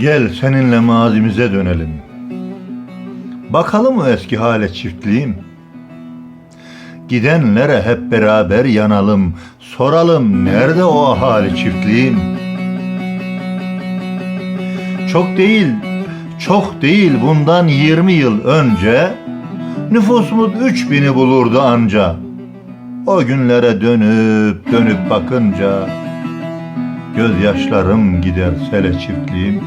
Gel seninle mazimize dönelim. Bakalım o eski hale çiftliğim. Gidenlere hep beraber yanalım. Soralım nerede o ahali çiftliğim? Çok değil, çok değil bundan 20 yıl önce nüfusumuz 3000'i bulurdu anca. O günlere dönüp dönüp bakınca gözyaşlarım gider sele çiftliğim.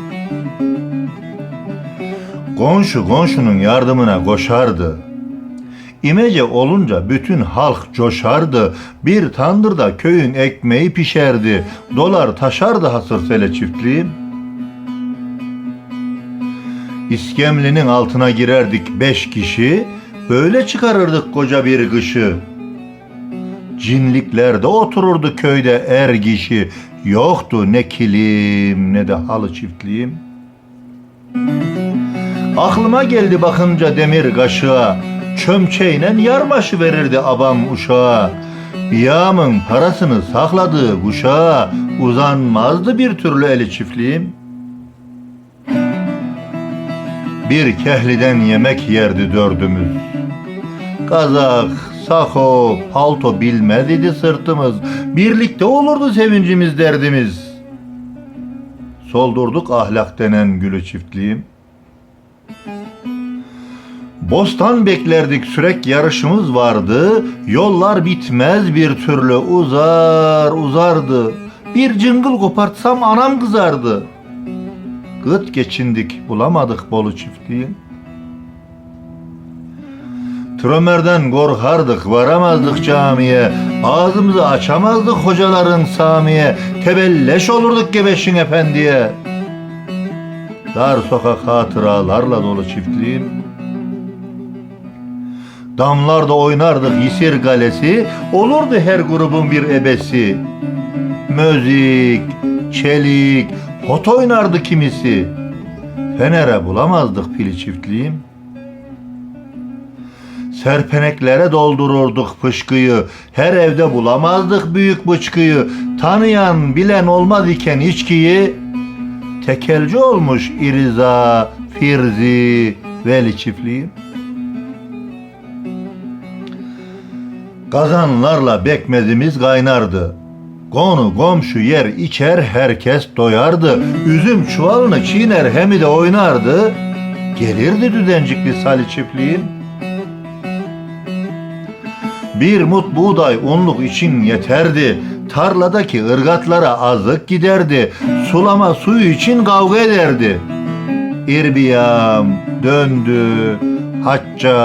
Komşu komşunun yardımına koşardı. İmece olunca bütün halk coşardı. Bir tandırda köyün ekmeği pişerdi. Dolar taşardı hasır sele çiftliğim. İskemlinin altına girerdik beş kişi. Böyle çıkarırdık koca bir kışı. Cinliklerde otururdu köyde er kişi. Yoktu ne kilim ne de halı çiftliğim. Aklıma geldi bakınca demir kaşığa. Çömçeyle yarbaşı verirdi abam uşağa. Yağımın parasını sakladığı kuşağa uzanmazdı bir türlü eli çiftliğim. Bir kehliden yemek yerdi dördümüz. Kazak, sako, palto bilmez idi sırtımız. Birlikte olurdu sevincimiz derdimiz. Soldurduk ahlak denen gülü çiftliğim. Bostan beklerdik sürek yarışımız vardı. Yollar bitmez bir türlü uzar uzardı. Bir cıngıl kopartsam anam kızardı. Gıt geçindik bulamadık Bolu çiftliğin. Trömerden korkardık varamazdık camiye. Ağzımızı açamazdık hocaların samiye. Tebelleş olurduk gebeşin efendiye. Dar sokak hatıralarla dolu çiftliğim. Damlarda oynardık Yisir Galesi, olurdu her grubun bir ebesi. Müzik, çelik, hot oynardı kimisi. Fener'e bulamazdık pili çiftliğim. Serpeneklere doldururduk fışkıyı, her evde bulamazdık büyük bıçkıyı. Tanıyan bilen olmaz iken içkiyi, tekelci olmuş İriza, Firzi, Veli çiftliğim. Kazanlarla bekmezimiz kaynardı. Konu komşu yer içer herkes doyardı. Üzüm çuvalını çiğner hemi de oynardı. Gelirdi düdencikli sali çiftliğim. Bir mut buğday unluk için yeterdi. Tarladaki ırgatlara azlık giderdi. Sulama suyu için kavga ederdi. İrbiyam döndü hacca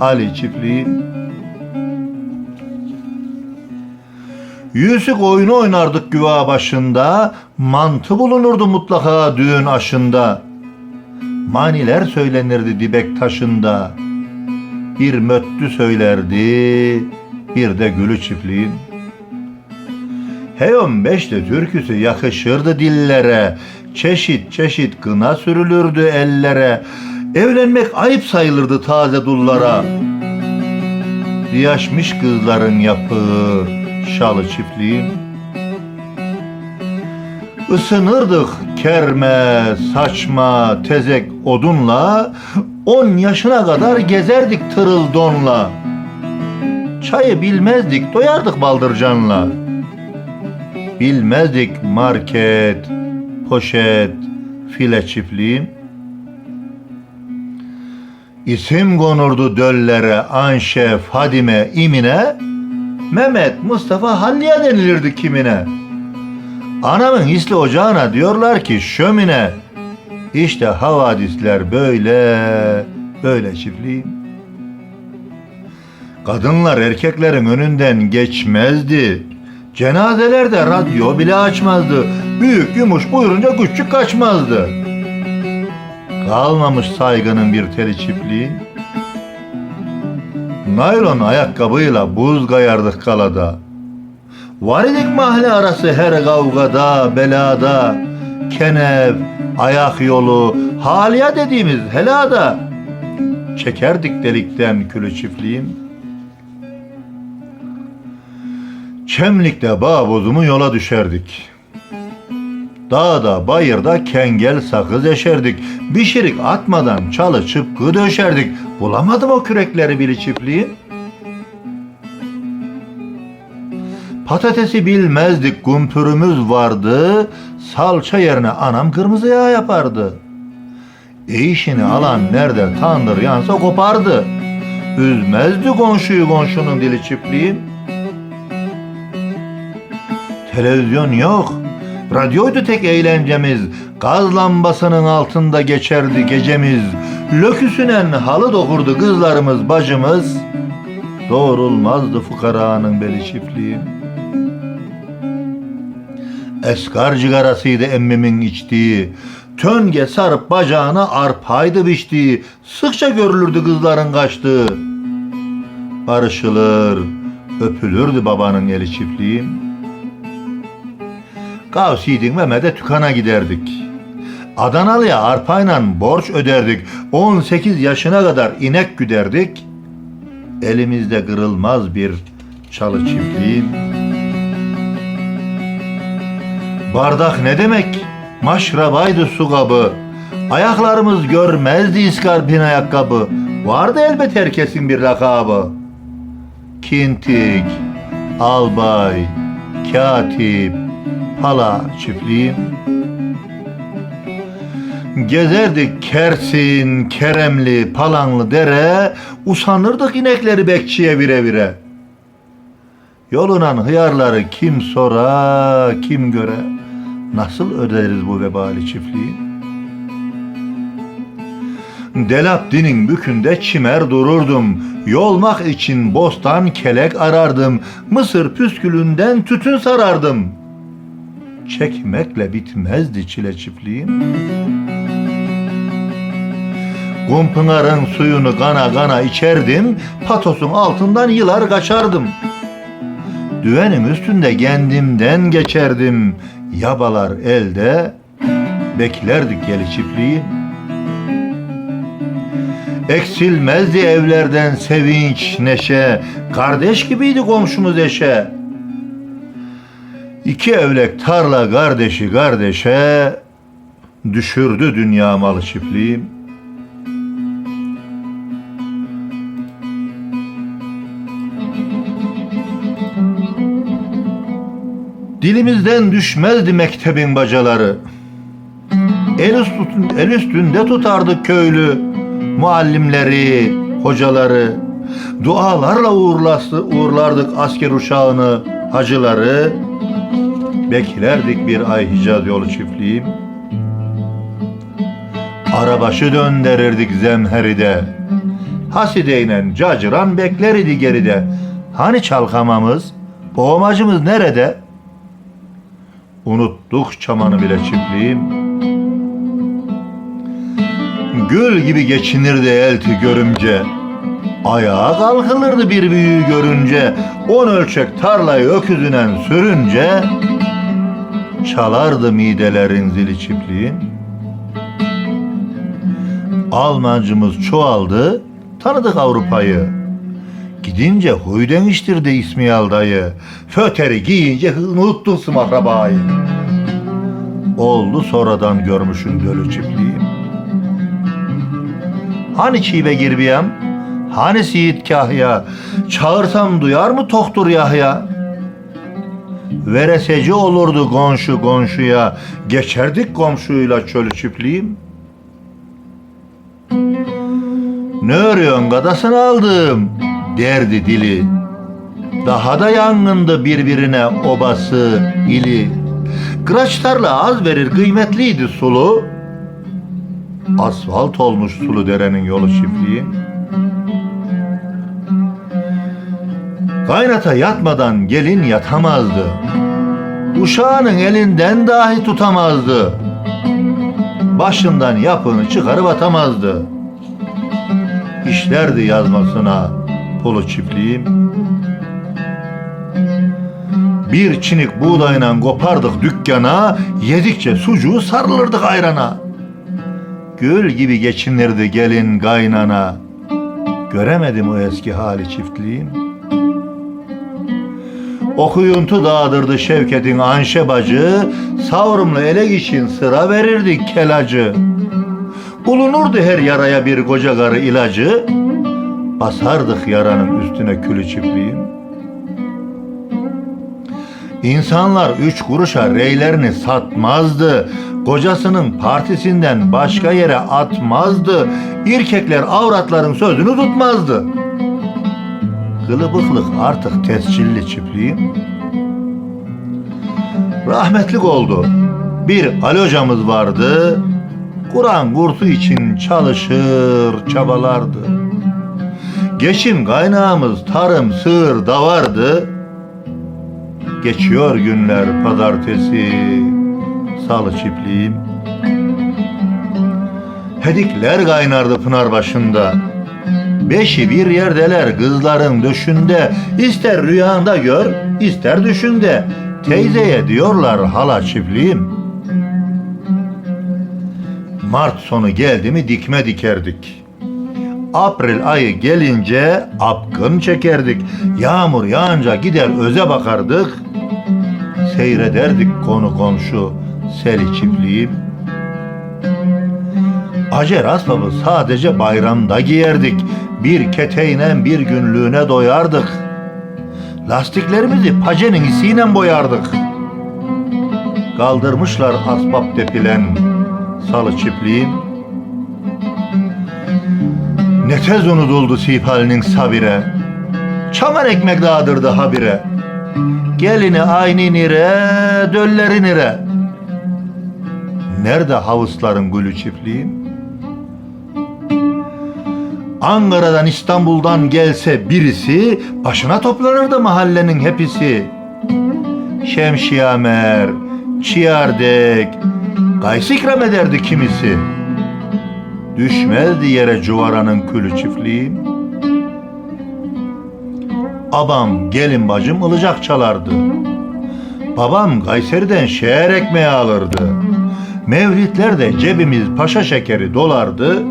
Ali çiftliğim. Yüzük oyunu oynardık güva başında, mantı bulunurdu mutlaka düğün aşında. Maniler söylenirdi dibek taşında. Bir möttü söylerdi, bir de gülü çiftliğin. Hey on beşte türküsü yakışırdı dillere, çeşit çeşit kına sürülürdü ellere. Evlenmek ayıp sayılırdı taze dullara. Riyaşmış kızların yapığı, şalı çiftliğim. Isınırdık kerme, saçma, tezek odunla, on yaşına kadar gezerdik tırıl donla. Çayı bilmezdik, doyardık baldırcanla. Bilmezdik market, poşet, file çiftliğim. İsim konurdu döllere, Anşe, Fadime, İmine, Mehmet, Mustafa, Halliye denilirdi kimine. Anamın hisli ocağına diyorlar ki şömine. İşte havadisler böyle, böyle çiftliğim. Kadınlar erkeklerin önünden geçmezdi. Cenazelerde radyo bile açmazdı. Büyük yumuş buyurunca küçük kaçmazdı. Kalmamış saygının bir teli çiftliğin. Naylon ayakkabıyla buz kayardık kalada. Var idik mahalle arası her kavgada, belada. Kenef, ayak yolu, haliye dediğimiz helada. Çekerdik delikten külü çiftliğim. Çemlik'te bağ bozumu yola düşerdik. Dağda bayırda kengel sakız eşerdik. Bir atmadan çalı çıpkı döşerdik. Bulamadım o kürekleri biri çiftliğin. Patatesi bilmezdik kumpürümüz vardı. Salça yerine anam kırmızı yağ yapardı. İşini alan nerede tandır yansa kopardı. Üzmezdi komşuyu komşunun dili çiftliği. Televizyon yok. Radyoydu tek eğlencemiz. Gaz lambasının altında geçerdi gecemiz. Löküsünen halı dokurdu kızlarımız bacımız. Doğrulmazdı fukaranın beli çiftliği. Eskar cigarasıydı emmimin içtiği. Tönge sarıp bacağına arpaydı biçtiği. Sıkça görülürdü kızların kaçtığı. Barışılır, öpülürdü babanın eli çiftliği. Gavsiydin Mehmet'e tükana giderdik. Adanalı'ya arpayla borç öderdik. 18 yaşına kadar inek güderdik. Elimizde kırılmaz bir çalı çiftliğin. Bardak ne demek? Maşrabaydı su kabı. Ayaklarımız görmezdi iskarpin ayakkabı. Vardı elbet herkesin bir lakabı. Kintik, albay, katip, pala çiftliğim. Gezerdik Kersin, Keremli, Palanlı dere, usanırdık inekleri bekçiye vire vire. Yolunan hıyarları kim sora, kim göre, nasıl öderiz bu vebali çiftliği? Delapdinin bükünde çimer dururdum, yolmak için bostan kelek arardım, mısır püskülünden tütün sarardım. Çekmekle bitmezdi çile çiftliğim. Kumpınarın suyunu kana kana içerdim, patosun altından yılar kaçardım. Düvenin üstünde kendimden geçerdim, yabalar elde, beklerdik geli çiftliği. Eksilmezdi evlerden sevinç, neşe, kardeş gibiydi komşumuz eşe. İki evlek tarla kardeşi kardeşe, düşürdü dünya malı çiftliğim. Dilimizden düşmezdi mektebin bacaları. El, üstün, el üstünde tutardık köylü muallimleri, hocaları. Dualarla uğurlası, uğurlardık asker uşağını, hacıları. Beklerdik bir ay Hicaz yolu çiftliğim. Arabaşı döndürürdük zemheride. Hasideyle cacıran bekler idi geride. Hani çalkamamız, boğmacımız nerede? Unuttuk çamanı bile çiftliğim. Gül gibi geçinirdi elti görümce. Ayağa kalkılırdı bir büyüğü görünce. On ölçek tarlayı öküzünen sürünce. Çalardı midelerin zili çiftliğin. Almancımız çoğaldı, tanıdık Avrupa'yı. Gidince huy demiştirdi İsmail dayı. Föteri giyince unuttun sımakrabayı. Oldu sonradan görmüşün dölü çiftliğim. Hani çiğbe girbiyem? Hani Siirt Kahya? Çağırsam duyar mı Toktur Yahya? Vereseci olurdu komşu komşuya. Geçerdik komşuyla çölü çiftliğim. Ne örüyorsun gadasını aldım derdi dili. Daha da yangındı birbirine obası ili. Kıraçlarla az verir kıymetliydi sulu. Asfalt olmuş sulu derenin yolu çiftliği. Kaynata yatmadan gelin yatamazdı. Uşağının elinden dahi tutamazdı. Başından yapını çıkarıp atamazdı. İşlerdi yazmasına pulu çiftliğim. Bir çinik buğdayla kopardık dükkana, yedikçe sucuğu sarılırdık ayrana. Gül gibi geçinirdi gelin kaynana. Göremedim o eski hali çiftliğim. Okuyuntu dağıdırdı Şevket'in anşe bacı, savrumlu elek için sıra verirdi kelacı. Bulunurdu her yaraya bir koca karı ilacı, basardık yaranın üstüne külü çiftliğin. İnsanlar üç kuruşa reylerini satmazdı. Kocasının partisinden başka yere atmazdı. İrkekler avratların sözünü tutmazdı. Kılıbıklık artık tescilli çiftliğim. Rahmetlik oldu. Bir Ali hocamız vardı. Kur'an kursu için çalışır, çabalardı. Geçim kaynağımız tarım, sığır, davardı. Geçiyor günler pazartesi, salı çiftliğim. Hedikler kaynardı pınar başında. Beşi bir yerdeler kızların döşünde. İster rüyanda gör, ister düşünde. Teyzeye diyorlar hala çiftliğim. Mart sonu geldi mi dikme dikerdik. April ayı gelince apkın çekerdik. Yağmur yağınca gider öze bakardık. Seyrederdik konu komşu seli çiftliğim. Acer asbabı sadece bayramda giyerdik. Bir keteğine bir günlüğüne doyardık. Lastiklerimizi pacenin isiyle boyardık. Kaldırmışlar asbap depilen salı çiftliğim. Ne tez unutuldu sipalinin sabire. Çaman ekmek dağıdırdı habire. Gelini aynı nire, dölleri nire. Nerede havuzların gülü çiftliğim? Ankara'dan İstanbul'dan gelse birisi başına toplanırdı mahallenin hepsi. Şemşiyamer, çiyardek, gaysı ikram ederdi kimisi. Düşmezdi yere cuvaranın külü çiftliğim. Abam gelin bacım ılıcak çalardı. Babam Kayseri'den şeher ekmeği alırdı. Mevlitlerde cebimiz paşa şekeri dolardı.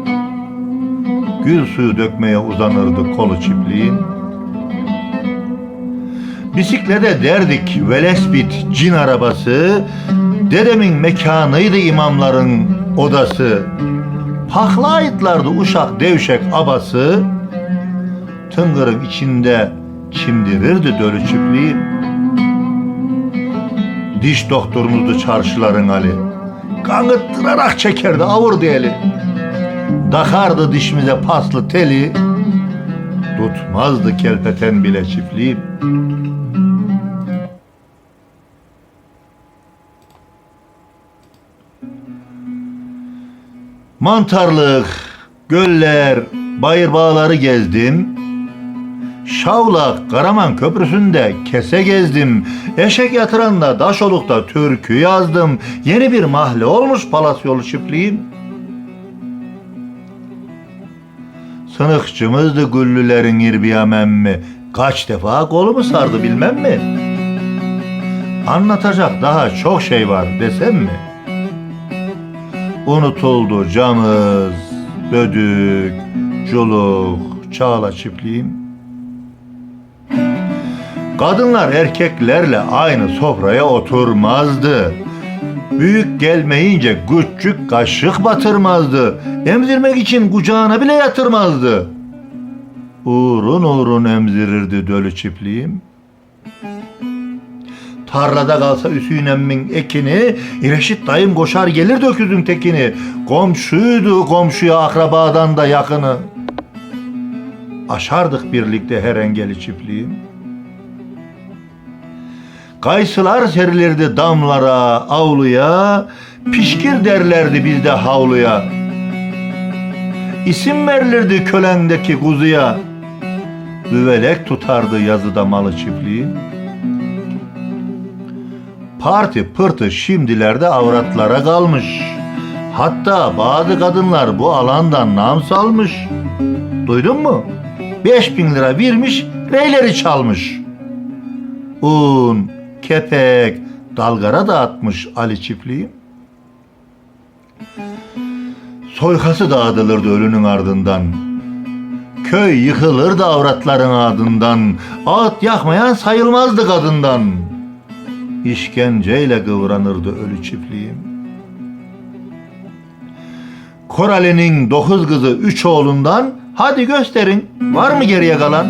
Gül suyu dökmeye uzanırdı kolu çiftliğin. Bisiklete derdik velespit cin arabası. Dedemin mekanıydı imamların odası. Pakla uşak devşek abası. Tıngırın içinde çimdirirdi dölü çiftliği. Diş doktorumuzdu çarşıların Ali. Kanıttırarak çekerdi avurdu eli. Dakardı dişimize paslı teli. Tutmazdı kelpeten bile çiftliği. Mantarlık, göller, bayır bağları gezdim. Şavlak, Karaman Köprüsü'nde kese gezdim. Eşek yatıranda Daşoluk'ta türkü yazdım. Yeni bir mahalle olmuş Palasyolu çiftliğim. Sınıkçımızdı güllülerin irbiyam emmi. Kaç defa kolumu sardı bilmem mi? Anlatacak daha çok şey var desem mi? Unutuldu camız, bödük, culuk, çağla çiftliğim. Kadınlar erkeklerle aynı sofraya oturmazdı. Büyük gelmeyince küçük kaşık batırmazdı. Emzirmek için kucağına bile yatırmazdı. Uğrun uğrun emzirirdi dölü çiftliğim. Tarlada kalsa Hüsnü emmin ekini, İreşit dayım koşar gelir öküzün tekini. Komşuydu komşuya akrabadan da yakını. Aşardık birlikte her engeli çiftliğim. Kayısılar serilirdi damlara, avluya, pişkir derlerdi bizde havluya. İsim verilirdi kölendeki kuzuya, büvelek tutardı yazıda malı çiftliği. Parti pırtı şimdilerde avratlara kalmış. Hatta bazı kadınlar bu alandan nam salmış. Duydun mu? 5000 lira vermiş, reyleri çalmış. Un, kepek, dalgara da atmış Ali çiftliği. Soykası dağıtılırdı ölünün ardından. Köy yıkılırdı avratların adından, Ağıt yakmayan sayılmazdı kadından. İşkenceyle kıvranırdı ölü çiftliğim. Korali'nin dokuz kızı üç oğlundan, Hadi gösterin, var mı geriye kalan?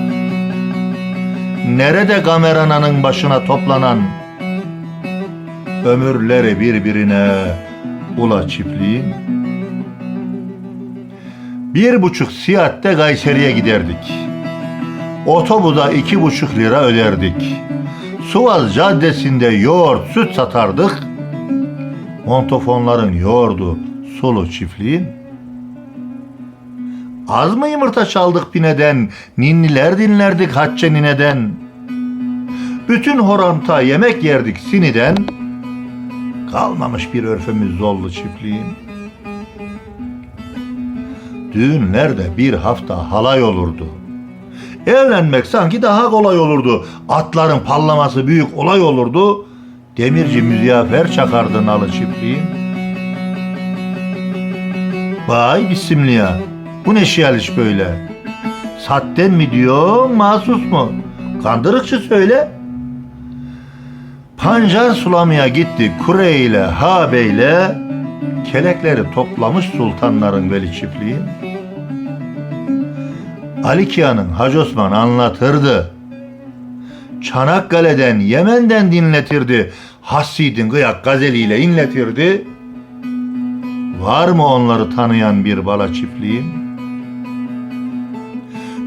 Nerede kamerananın başına toplanan? Ömürleri birbirine ula çiftliğin. Bir buçuk siyatte Kayseri'ye giderdik. Otobuda iki buçuk lira öderdik. Suvaz Caddesi'nde yoğurt, süt satardık. Montofonların yoğurdu sulu çiftliğin. Az mı yumurta çaldık pineden, ninniler dinlerdik Hacce nineden. Bütün horanta yemek yerdik siniden. Kalmamış bir örfümüz zollu çiftliğin. Düğünlerde bir hafta halay olurdu. Evlenmek sanki daha kolay olurdu. Atların pallaması büyük olay olurdu. Demirci müziyafer çakardı nalı çiftliğin. Vay bismillah. Bu ne şial iş böyle? Satten mi diyor, mahsus mu? Kandırıkçı söyle. Pancar sulamaya gitti Kure ile Habe ile kelekleri toplamış sultanların veli çiftliği. Ali Kiya'nın Hacı Osman anlatırdı. Çanakkale'den, Yemen'den dinletirdi. Hassidin kıyak gazeliyle inletirdi. Var mı onları tanıyan bir bala çiftliğin?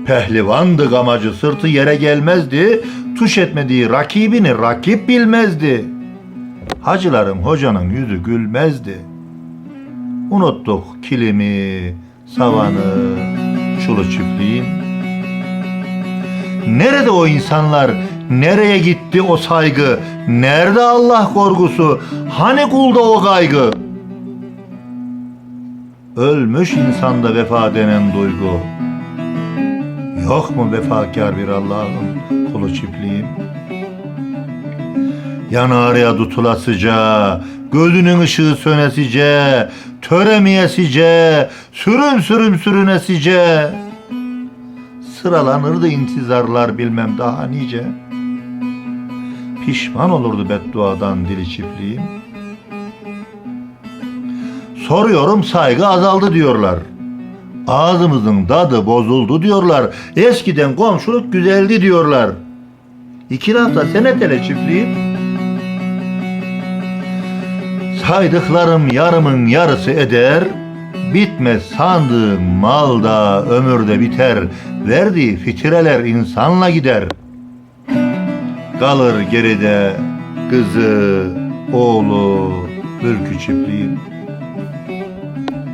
Pehlivandı gamacı sırtı yere gelmezdi. Tuş etmediği rakibini rakip bilmezdi. Hacılarım hocanın yüzü gülmezdi. Unuttuk kilimi, savanı, çulu çiftliğin. Nerede o insanlar? Nereye gitti o saygı? Nerede Allah korkusu? Hani kulda o kaygı? Ölmüş insanda vefa denen duygu. Yok mu vefakar bir Allah'ın kulu çiftliğim? Yanarıya tutulasıca, gözünün ışığı sönesice, töremiyesice, sürüm sürüm sürünesice. Sıralanırdı intizarlar bilmem daha nice. Pişman olurdu bedduadan dili çiftliğim. Soruyorum saygı azaldı diyorlar. Ağzımızın tadı bozuldu diyorlar. Eskiden komşuluk güzeldi diyorlar. İki hafta senetele çiftliğim. Saydıklarım yarımın yarısı eder. Bitmez sandığım mal da ömürde biter. Verdiği fitreler insanla gider. Kalır geride kızı, oğlu, ülkü çiftliğim.